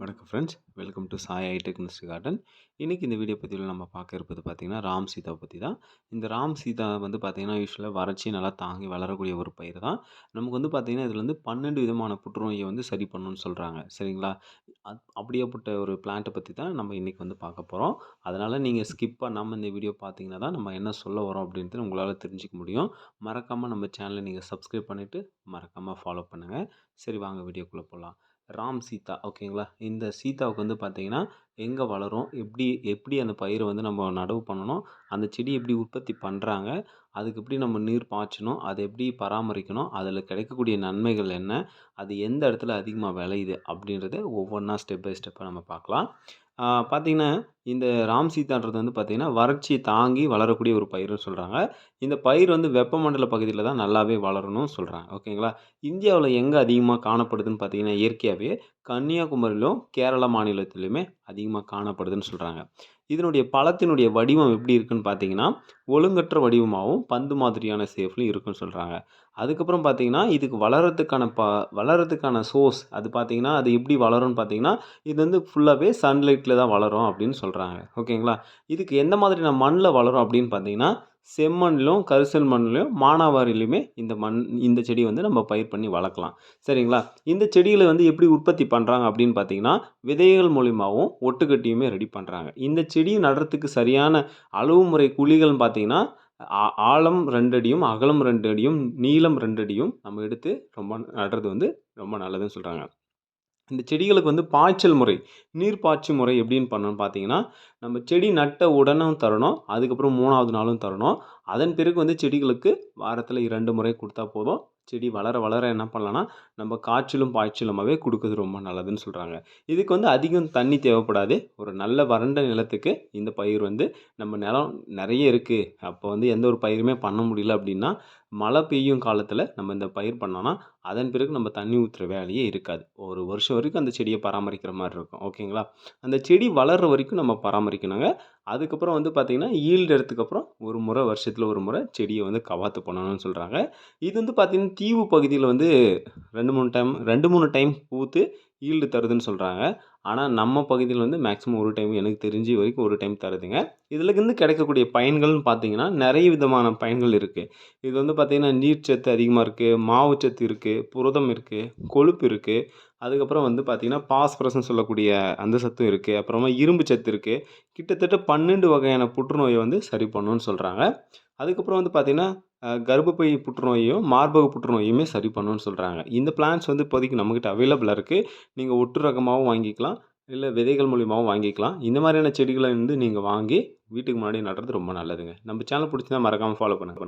வணக்கம் friends welcome to Sai ஐடெக்னிஸ்ட் garden இன்றைக்கி இந்த வீடியோ பற்றியில் நம்ம பார்க்க இருப்பது பார்த்திங்கன்னா ராம் சீதாவை பற்றி தான். இந்த ராம் சீதா வந்து பார்த்திங்கன்னா யூஸ்வலாக வறட்சி நல்லா தாங்கி வளரக்கூடிய ஒரு பயிர் தான். நமக்கு வந்து பார்த்திங்கன்னா இதில் வந்து பன்னெண்டு விதமான புற்றுநோயை வந்து சரி பண்ணணும்னு சொல்கிறாங்க சரிங்களா? அப்படியேப்பட்ட ஒரு பிளான்ட்டை பற்றி தான் நம்ம இன்றைக்கி வந்து பார்க்க போகிறோம் அதனால் நீங்கள் ஸ்கிப் பண்ணாமல் இந்த வீடியோ பார்த்தீங்கன்னா தான் நம்ம என்ன சொல்ல வரோம் அப்படின்ட்டு உங்களால் தெரிஞ்சிக்க முடியும். மறக்காமல் நம்ம சேனலை நீங்கள் சப்ஸ்கிரைப் பண்ணிவிட்டு மறக்காமல் ஃபாலோ பண்ணுங்கள் சரி வாங்க வீடியோக்குள்ளே போகலாம் ராம் சீதா ஓகேங்களா? இந்த சீதாவுக்கு வந்து பார்த்திங்கன்னா எங்கே வளரும்? எப்படி எப்படி அந்த பயிரை வந்து நம்ம நடவு பண்ணணும்? அந்த செடி எப்படி உற்பத்தி பண்ணுறாங்க அதுக்கு எப்படி நம்ம நீர் பாய்ச்சணும்? அதை எப்படி பராமரிக்கணும்? அதில் கிடைக்கக்கூடிய நன்மைகள் என்ன? அது எந்த இடத்துல அதிகமாக விளையுது? அப்படின்றத ஒவ்வொன்றா ஸ்டெப் பை ஸ்டெப்பாக நம்ம பார்க்கலாம். பார்த்திங்கன்னா இந்த ராம் சீதான்றது வந்து பார்த்திங்கன்னா வறட்சியை தாங்கி வளரக்கூடிய ஒரு பயிர்னு சொல்கிறாங்க இந்த பயிர் வந்து வெப்பமண்டல பகுதியில் தான் நல்லாவே வளரணும்னு சொல்கிறாங்க ஓகேங்களா? இந்தியாவில் எங்கே அதிகமாக காணப்படுதுன்னு பார்த்தீங்கன்னா இயற்கையாகவே கன்னியாகுமரியிலும் கேரளா மாநிலத்திலையுமே அதிகமாக காணப்படுதுன்னு சொல்கிறாங்க இதனுடைய பழத்தினுடைய வடிவம் எப்படி இருக்குன்னு பார்த்தீங்கன்னா ஒழுங்கற்ற வடிவமாகவும் பந்து மாதிரியான சேஃப்லையும் இருக்குன்னு சொல்கிறாங்க அதுக்கப்புறம் பார்த்தீங்கன்னா இதுக்கு வளரத்துக்கான ப வளரத்துக்கான சோர்ஸ் அது பார்த்தீங்கன்னா அது எப்படி வளரும்னு பார்த்தீங்கன்னா இது வந்து ஃபுல்லாகவே சன்லைட்டில் தான் வளரும் அப்படின்னு சொல்கிறாங்க சொல்கிறாங்க ஓகேங்களா? இதுக்கு எந்த மாதிரியான மண்ணில் வளரும் அப்படின்னு பார்த்தீங்கன்னா செம்மண்ணிலும் கரிசல் மண்ணிலும் மானாவாரிலையுமே இந்த மண் இந்த செடி வந்து நம்ம பயிர் பண்ணி வளர்க்கலாம். சரிங்களா? இந்த செடிகளை வந்து எப்படி உற்பத்தி பண்ணுறாங்க அப்படின்னு பார்த்தீங்கன்னா விதைகள் மூலியமாகவும் ஒட்டுக்கட்டியுமே ரெடி பண்ணுறாங்க இந்த செடி நடுறதுக்கு சரியான அளவு முறை குழிகள்னு பார்த்தீங்கன்னா ஆழம் ரெண்டு அடியும் அகலம் ரெண்டு அடியும் நீளம் ரெண்டு அடியும் நம்ம எடுத்து ரொம்ப நடுறது வந்து ரொம்ப நல்லதுன்னு சொல்கிறாங்க இந்த செடிகளுக்கு வந்து பாய்ச்சல் முறை நீர் பாய்ச்சி முறை எப்படின்னு பண்ணணும்னு பார்த்தீங்கன்னா நம்ம செடி நட்ட உடனும் தரணும் அதுக்கப்புறம் மூணாவது நாளும் தரணும். அதன் பிறகு வந்து செடிகளுக்கு வாரத்தில் இரண்டு முறை கொடுத்தா போதும். செடி வளர வளர என்ன பண்ணலான்னா நம்ம காய்ச்சலும் பாய்ச்சலுமாகவே கொடுக்குறது ரொம்ப நல்லதுன்னு சொல்கிறாங்க இதுக்கு வந்து அதிகம் தண்ணி தேவைப்படாது. ஒரு நல்ல வறண்ட நிலத்துக்கு இந்த பயிர் வந்து நம்ம நிலம் நிறைய இருக்குது அப்போ வந்து எந்த ஒரு பயிருமே பண்ண முடியல அப்படின்னா மழை பெய்யும் காலத்தில் நம்ம இந்த பயிர் பண்ணோன்னா அதன் பிறகு நம்ம தண்ணி ஊற்றுற வேலையே இருக்காது. ஒரு வருஷம் வரைக்கும் அந்த செடியை பராமரிக்கிற மாதிரி இருக்கும். ஓகேங்களா? அந்த செடி வளர்கிற வரைக்கும் நம்ம பராமரிக்கணுங்க. அதுக்கப்புறம் வந்து பார்த்திங்கன்னா ஈல்டு எடுத்துக்கப்புறம் ஒரு முறை வருஷத்தில் ஒரு முறை செடியை வந்து கவாத்து பண்ணணும்னு சொல்கிறாங்க இது வந்து பார்த்திங்கன்னா தீவு பகுதியில் வந்து ரெண்டு மூணு டைம் ரெண்டு மூணு டைம் பூத்து ஈல்டு தருதுன்னு சொல்கிறாங்க ஆனால் நம்ம பகுதியில் வந்து மேக்ஸிமம் ஒரு டைம் எனக்கு தெரிஞ்சு வரைக்கும் ஒரு டைம் தருதுங்க. இதுலேருந்து கிடைக்கக்கூடிய பயன்கள்னு பார்த்தீங்கன்னா நிறைய விதமான பயன்கள் இருக்குது இது வந்து பார்த்திங்கன்னா நீர்ச்சத்து அதிகமாக இருக்குது மாவு சத்து இருக்குது புரதம் இருக்குது கொழுப்பு இருக்குது அதுக்கப்புறம் வந்து பார்த்திங்கன்னா பாஸ்பரஸ்ன்னு சொல்லக்கூடிய அந்த சத்தும் இருக்குது அப்புறமா இரும்பு சத்து இருக்குது கிட்டத்தட்ட பன்னெண்டு வகையான புற்றுநோயை வந்து சரி பண்ணுன்னு சொல்கிறாங்க அதுக்கப்புறம் வந்து பார்த்திங்கன்னா கர்ப்பப்பை புற்றுநோயையும் மார்பக புற்றுநோயுமே சரி பண்ணணும்னு சொல்கிறாங்க இந்த பிளான்ஸ் வந்து இப்போதைக்கு நம்மக்கிட்ட அவைலபிளாக இருக்குது நீங்கள் ஒட்டு ரகமாகவும் வாங்கிக்கலாம். இல்லை விதைகள் மூலியமாகவும் வாங்கிக்கலாம். இந்த மாதிரியான செடிகளை வந்து நீங்கள் வாங்கி வீட்டுக்கு முன்னாடி நடுறது ரொம்ப நல்லதுங்க. நம்ம சேனல் பிடிச்சிருந்தா மறக்காமல் ஃபாலோ பண்ணுங்கள்